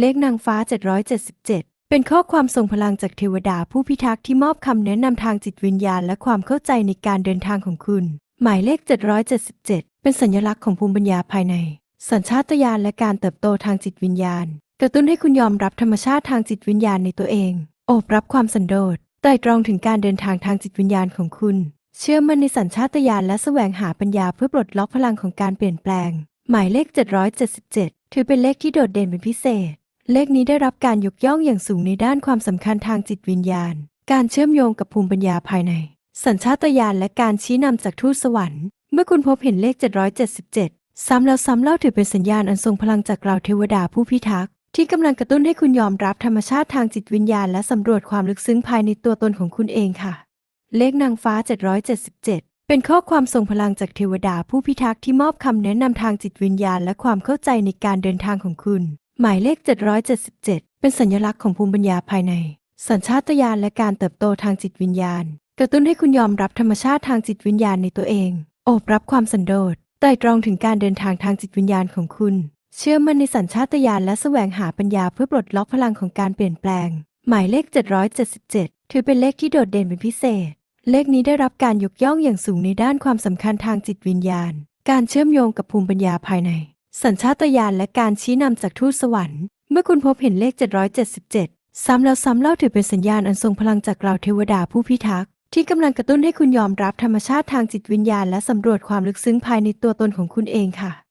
เลขนางฟ้า 777 เป็นข้อความทรงพลังจากเทวดาผู้พิทักษ์ที่มอบคำแนะนำทางจิตวิญญาณและความเข้าใจในการเดินทางของคุณ หมายเลข 777 เป็นสัญลักษณ์ของภูมิปัญญาภายใน สัญชาตญาณและการเติบโตทางจิตวิญญาณ กระตุ้นให้คุณยอมรับธรรมชาติทางจิตวิญญาณในตัวเอง โอบรับความสันโดษไตรตรองถึงการเดินทางทางจิตวิญญาณของคุณ เชื่อมั่นในสัญชาตญาณและแสวงหาปัญญาเพื่อปลดล็อกพลังของการเปลี่ยนแปลง หมายเลข 777 ถือเป็นเลขที่โดดเด่นเป็นพิเศษ เลขนี้ได้รับการยกย่องอย่างสูงในด้านความสำคัญทางจิตวิญญาณ การเชื่อมโยงกับภูมิปัญญาภายใน สัญชาตญาณและการชี้นำจากทูตสวรรค์ เมื่อคุณพบเห็นเลข 777 ซ้ำแล้วซ้ำเล่าถือเป็นสัญญาณอันทรงพลังจากเราเทวดาผู้พิทักษ์ที่กำลังกระตุ้นให้คุณยอมรับธรรมชาติทางจิตวิญญาณ และสำรวจความลึกซึ้งภายในตัวตนของคุณเองค่ะ เลขนางฟ้า 777 เป็นข้อความทรงพลังจากเทวดาผู้พิทักษ์ที่มอบคำแนะนำทางจิตวิญญาณ และความเข้าใจในการเดินทางของคุณ หมายเลข 777 เป็นสัญลักษณ์ของภูมิปัญญาภายใน สัญชาตญาณและการเติบโตทางจิตวิญญาณ กระตุ้นให้คุณยอมรับธรรมชาติทางจิตวิญญาณในตัวเอง โอบรับความสันโดษไตรตรองถึงการเดินทางทางจิตวิญญาณของคุณ เชื่อมั่นในสัญชาตญาณและแสวงหาปัญญาเพื่อปลดล็อกพลังของการเปลี่ยนแปลง หมายเลข 777 ถือเป็นเลขที่โดดเด่นเป็นพิเศษ เลขนี้ได้รับการยกย่องอย่างสูงในด้านความสำคัญทางจิตวิญญาณ การเชื่อมโยงกับภูมิปัญญาภายใน สัญชาตญาณและการชี้นำจากทูตสวรรค์ เมื่อคุณพบเห็นเลข 777 ซ้ำแล้วซ้ำเล่าถือเป็นสัญญาณอันทรงพลังจากเราเทวดาผู้พิทักษ์ที่กำลังกระตุ้นให้คุณยอมรับธรรมชาติทางจิตวิญญาณ และสำรวจความลึกซึ้งภายในตัวตนของคุณเองค่ะ